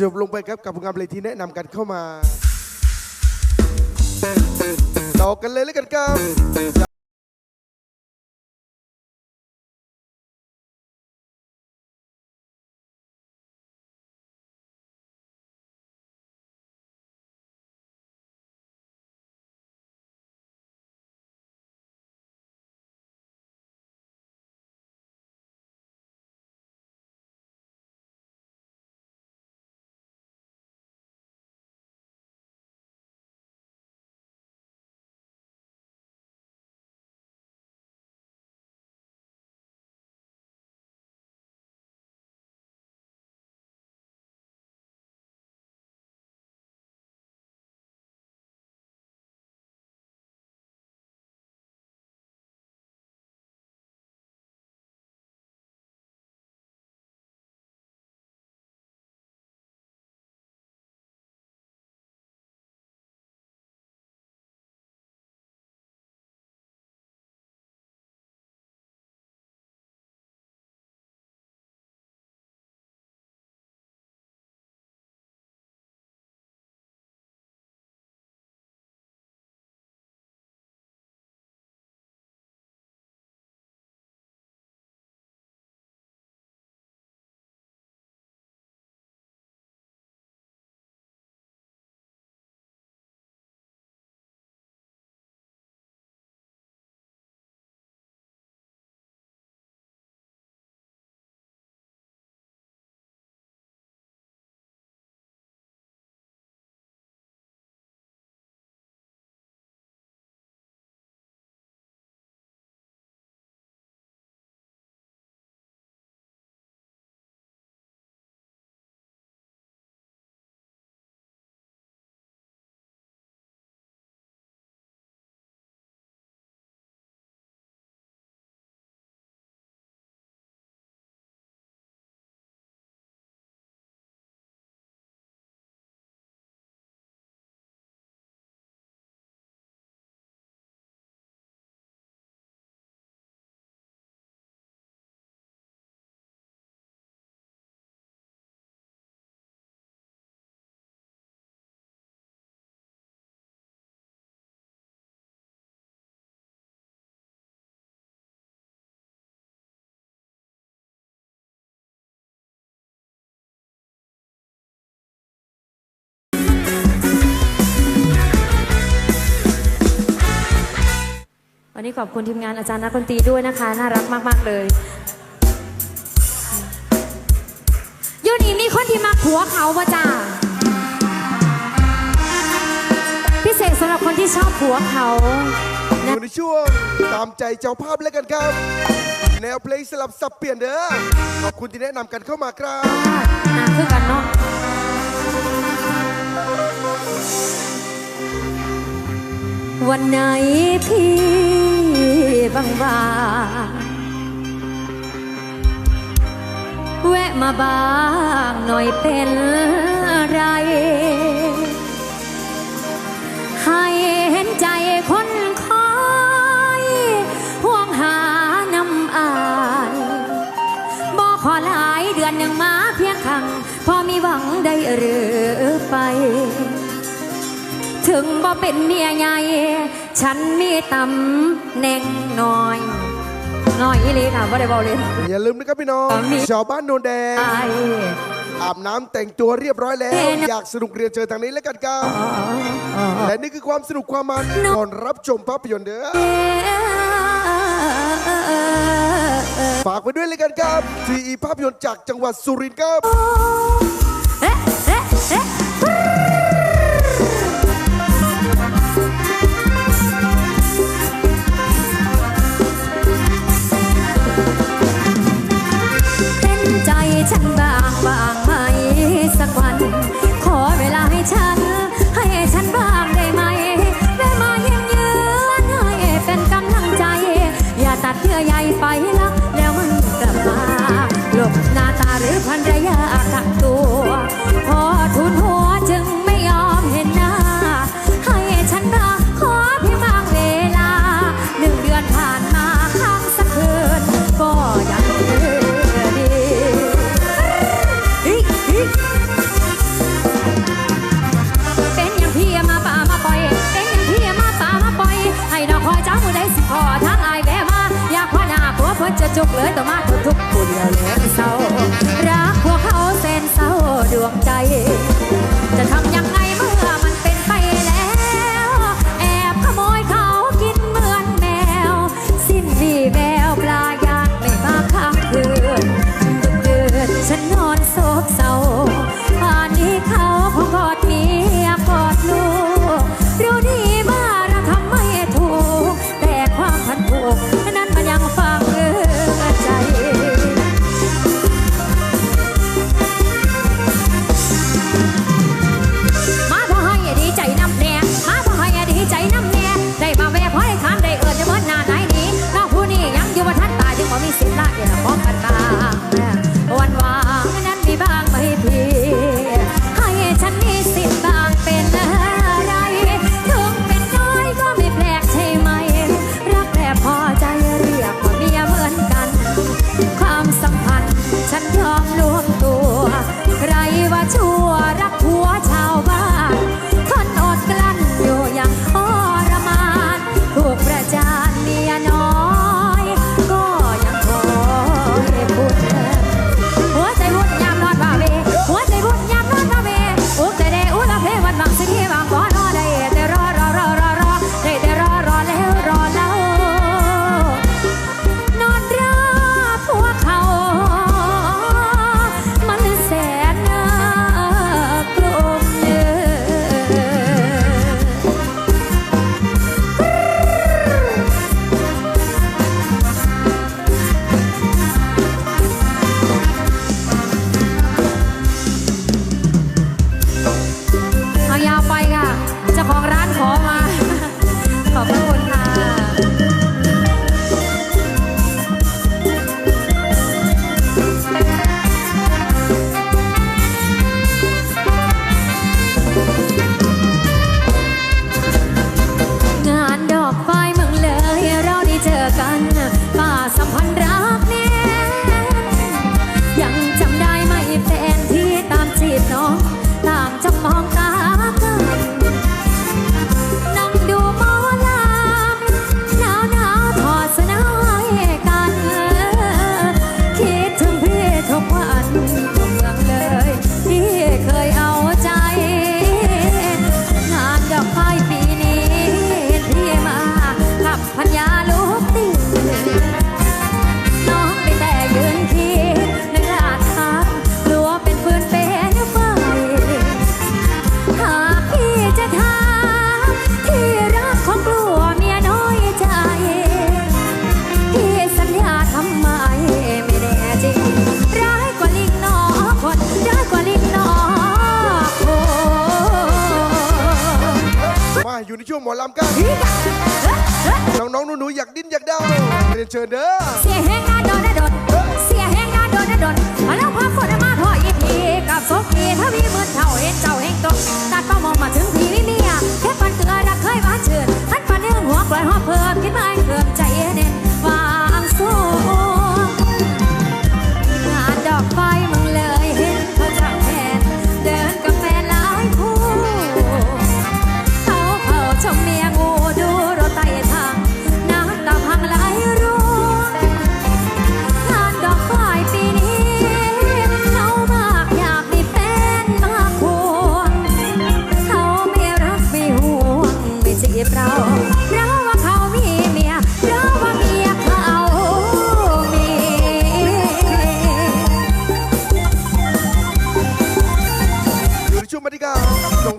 จบลงไปครับกับผลงานเพลงที่แนะนำกันเข้ามาต่อกันเลยแล้วกันครับ วันนี้ขอบคุณทีมงานอาจารย์นักดนตรีด้วยนะคะ น่ารักมาก ๆ เลยอยูนี่มีคนที่มาผัวเขาปะจ้าพิเศษสำหรับคนที่ชอบผัวเขาอนะยู่ในช่วงตามใจเจ้าภาพแล้วกันครับ แนวเพลงสลับสับเปลี่ยนเด้อขอบคุณที่แนะนำกันเข้ามาครับอะคือกันเนาะวันไหนพี่ บางบาแวะมาบ้างหน่อยเป็นไร ให้เห็นใจคนคอยห่วงหาน้ำอายบอกขอหลายเดือนหนึ่งมาเพียงครั้งพอมีหวังได้หรือไป ถึงบ่เป็นเมียใหญ่ ฉันมีตำแหน่งน้อย น้อยอีหลีค่ะบ่ได้บอกเลย อย่าลืมนะครับพี่น้องมีชาวบ้านโนนแดงไอ้อาบน้ำแต่งตัวเรียบร้อยแล้วเอ๊ะนะอยากสนุกเรียนเจอทางนี้แล้วกันครับอ๋ออ๋อและนี่คือความสนุกความมันก่อนรับชมภาพยนตร์เด้อฝากไว้ด้วยเลยกันครับทีอีภาพยนตร์จากจังหวัดสุรินทร์ครับ จุกเลยต่อมาทนทุกข์ผู้เดียวเลยเศร้ารักพวกเขาเส้นเศร้าดวงใจากดิ้นอยากเดาเรียนเชิญเด้อเสียแห้งหน้าโดนนะโดนเสียแห้งหน้าโดนนะโดนมาแล้วพอคนมาถอยอีพีกับสกีถ้ามีมือเท่าเห็นเจ้าเห็นตกตัดเป้ามองมาถึงพีวิเมียแค่ปันเตือรักเคยหวาเชิญทันปันเนื้อหัวกลอยหอบเพิ่มคิดไหม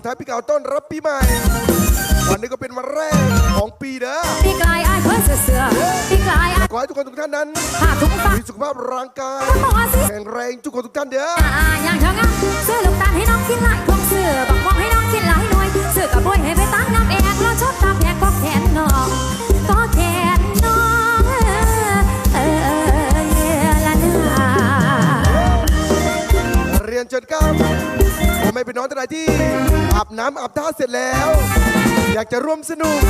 ท้ายปีเก่าต้อนรับปีใหม่ วันนี้ก็เป็นวันแรกของปีเด้อปีกลายอายเพิ่นเสือๆปีกลายอายขอให้ทุกคนทุกท่านนั้นผ้าถุงฟักมีสุขภาพร่างกายบอกว่าสิแข็งแรงทุกคนทุกท่านเด้ออ่าอย่างเธองามซื้อลูกตาลให้น้องกินหลายพวงซื้อบักมองให้น้องกินหลายหน่วยซื้อกับบุ้ยให้ไปตั้งน้ำเองรอชดตาแพงก็แขนน้อง นเชิญครับผมไม่เป็นน้องท่านใดที่อาบน้ำอาบท่าเสร็จแล้ว อยากจะร่วมสนุก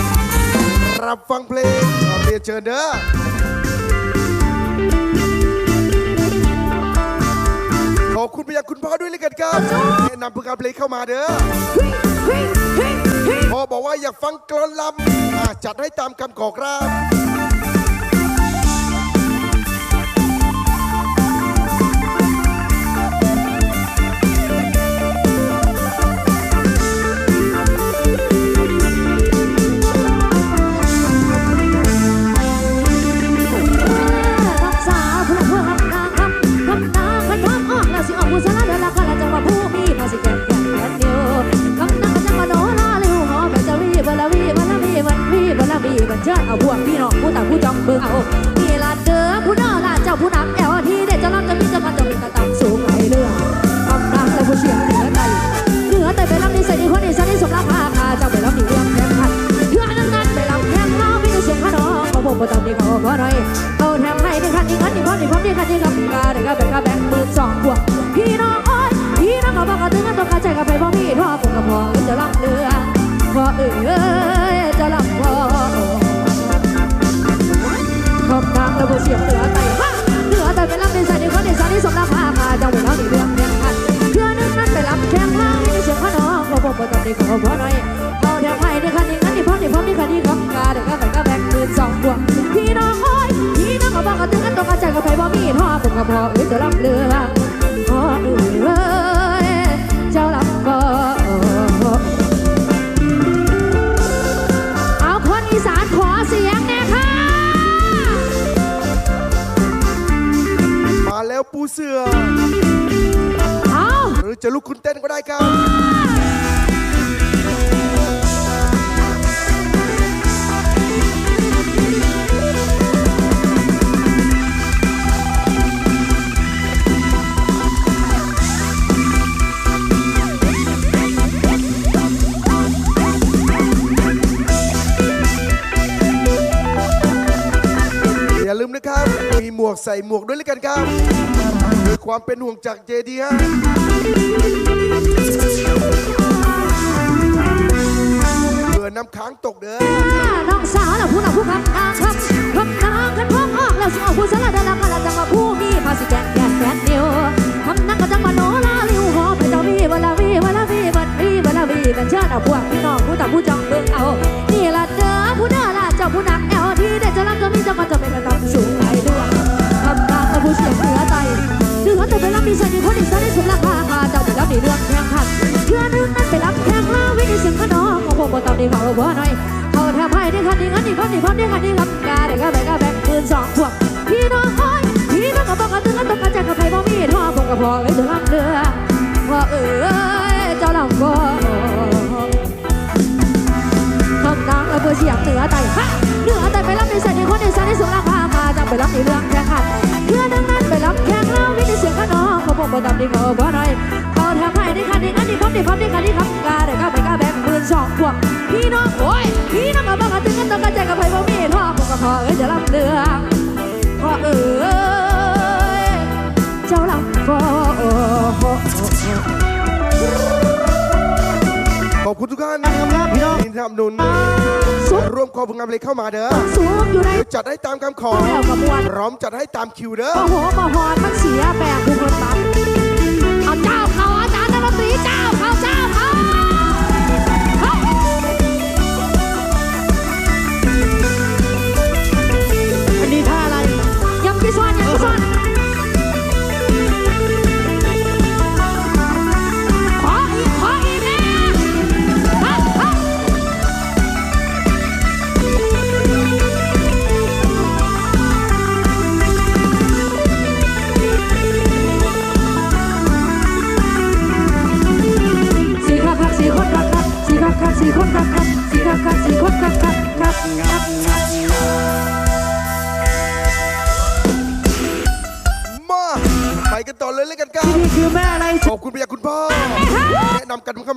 รับฟังเพลงเรียนเชิญเด้อขอบคุณไปยังคุณพ่อด้วยเลยกันครับแนะนำผลงานเพลงเข้ามาเด้อพ่อบอกว่าอยากฟังกลอนลำอะจัดให้ตามคำขอครับ พอจะลำเรือพอเอ้ยจะลำพอขอบทางระบบเสียงเหนือไตฮะเหนือไตเป็นลำเป็นสายในคนในสายที่สมราคาคาจังหวะเราดีเรื่องเพียงคันเพื่อนึงนั้นไปลำแข่งทางให้เสียงขนองก็ผมบ่ต้องดีขอพอหน่อยเอาแถวไทยในคันนี้งั้นนี่พร้อมนี่พร้อมนี่คันนี้ครับกาเด็กก็ไปก็แบกปืนสองพวงพี่น้องโอ้ยพี่น้องก็บอกกันถึงกันต้องการใจกับไปบ่มีท่อผมกับพอเอ้ยจะลำเรือ จะลุกคุณเต้นก็ได้ครับ อย่าลืมนะครับ มีหมวกใส่หมวกด้วยแล้วกันครับ ความเป็นห่วงจากเจดีฮะเผื่อน้ำค้างตกเด้อน้องสาวน่ะผู้น่ะผู้คำนางครับคำนางกันพ้อมออกแล้วสิเอาผู้สารดารากันละจังมาผู้มีภาษีแกนแกนแกนเดียวคำนางก็จังมาโนลาลิวหอไปเจ้าวีวลาวีวลาวีบัดวีวลาวีกันเชิญเอาพวกพี่น้องผู้ต่างผู้จองเบิ่งเอา แต่ไปรับดีใส่ในคนอีสานได้สมราคาคาเจ้าไปรับในเรื่องแข่งขันเชื่อนึงนั้นไปรับแข่งลาวิธีเสียงขนองของพวกบ่ตามดีเขาบ่หน่อยเขาแทบให้ได้คันนี้งันนี่พันนี่พันนี้คันนี้ครับกาเด็กก็แบกก็แบกปืนสองพวกพี่น้องอ้ยพี่น้องก็บอกกันตึงกันต้องการใจกับใครบ่มีท่อผมก็พอเอ้ยจะลำเรือ เขาบอกบ่เขาบ่หน่อยเขาทบให้ได้คันนี้งันนี่พันนี่พันนี่คันนี้ครับกาเด็กก็แบกก็แบกปืนสองพวกพี่น้องโอ้ยพี่น้องก็บอกกันถึงกันต้องกรใจายกับใครบ่มีท่อผมก็พอเอ้ยจะลำเรือพอเอ้ยเจ้าลำพอขอบคุณทุกท่านครับพี่น้องที่สนับสนุนร่วมขอผลงานเพลงเข้ามาเด้อสูงอยู่ในจัดให้ตามคำขอพร้อมจัดให้ตามคิวเด้อโอ้โหมาหอนมันเสียแบบทุกคนบัตเ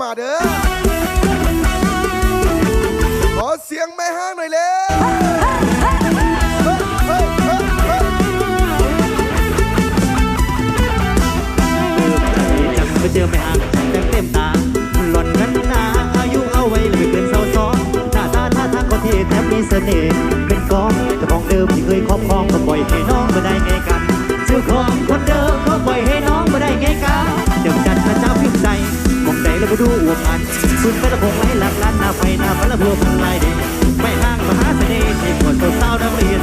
มาเด้อ ขอเสียงแม่ห้างหน่อยเร็วเฮ้ยเฮ้ยเฮ้ยเฮ้ยจังไปเจอแม่ห่างจังเต็มตาหล่อนนั้นนาอายุเอาไว้ไม่เกินเศร้าซ้อนหน้าตาท่าทางก็เท่แถมมีเสน่ห์เป็นกองเจ้าของเดิมที่เคยครอบครองก็ปล่อยให้น้องมาได้ไงกันเจ้าของคนเดิมเขาปล่อยให้น้องมาได้ไงกัน มองใจแล้วมาดูอวบอันสุดไปละพงไหลหลักล้านหน้าไฟหน้าพระพัวพันลายเด่นไม่ห่างมหาเสน่ห์ที่กดตัวสาวนักเรียน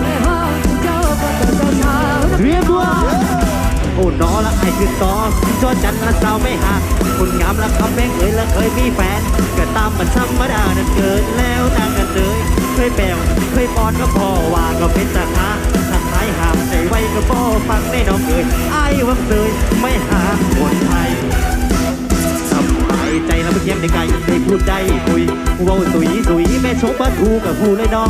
ไม่ห้องเจ้าก็จะเจ้าสาวเรียกว่าโอ้นอละไอคือตอจอจันละสาวไม่ห่างคนงามละคำแม่งเอ่ยละเคยมีแฟนก็ตามมันธรรมดานั่นเกิดแล้วนางกันเลยเคยแปลวเคยปอนก็พอว่าก็เป็นตาคาทางท้ายหามใจไว้ก็บ่ฟังได้น้องเอ่ยไอ้วังเลยไม่หาคนไทย ใจแล้วเมื่อกี้ในกายได้พูดได้คุยเว้าสุยสุยแม่ชมบ้าทูกับผู้เลยเนาะ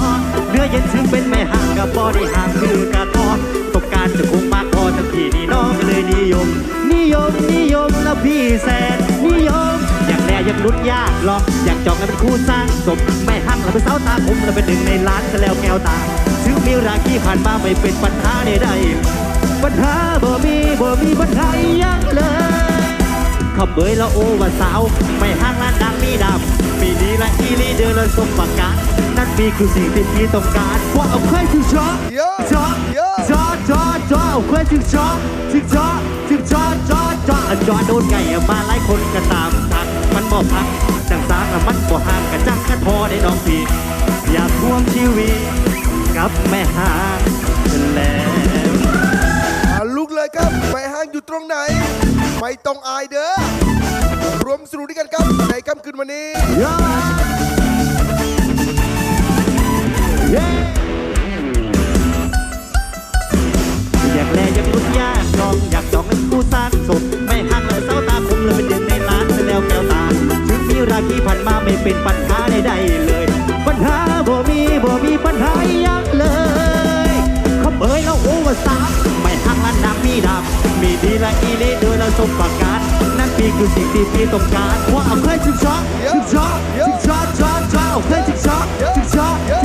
เนื้อเย็นซึ้งเป็นแม่ห่างกับบ่ได้ห่างคือกะทอตกการจะคงมากพอทั้งพี่นี่น้องก็เลยนิยม นิยมนิยมแล้วพี่แสนนิยมอยากแน่อยากลุ้นยากหรอกอยากจองกันเป็นคู่สร้างสมแม่ห่างเราเป็นสาวตาคมเราเป็นหนึ่งในล้านซะแล้วแก้วตาถึงมีราคีผ่านมาไม่เป็นปัญหาใดๆปัญหาบ่มีบ่มีปัญหายังเลย ขับเบยละโอว่าสาวไม่ห่างละดังมีดำมีดีและอีลีเดินละสมประการนั่นมีคือสิ่งที่พี่ต้องการว่าเอาเคยถึงช็อเยอะช็อเยอะช็อช็อช็อเอาเคยถึงช็อถึงช็อถึงช็อช็อช็อจอโดนไก่มาหลายคนก็ตามทักมันบ่พักจังสางมันบ่ห่างกันจังกันพอได้น้องพี่อยากทวงชีวิตกับแม่ห่างแล้วอ่ลุกเลยครับไม่ห้างอยู่ตรงไหน ไม่ต้องอายเด้อ รวมสนุกด้วยกันครับ ในค่ำคืนวันนี้อยากแลอยากลุ้นยากลองอยากจองให้คู่สร้างสมไม่หักเลยเศร้าตาคมเลยเป็นเดือนในล้านไปแล้วแก้วตาถึงมีราคีผ่านมาไม่เป็นปัญหาใดๆเลย ปัญหาบ่มีบ่มีปัญหา นี่ละอีลีโดยเราสมประกาศนั่นปีคือสิ่งที่พี่ต้องการว่าเอาเพื่อนชิมช็อตชิมช็อตชิมช็อตช็อตช็อตเอาเพื่อนชิมช็อตชิมช็อต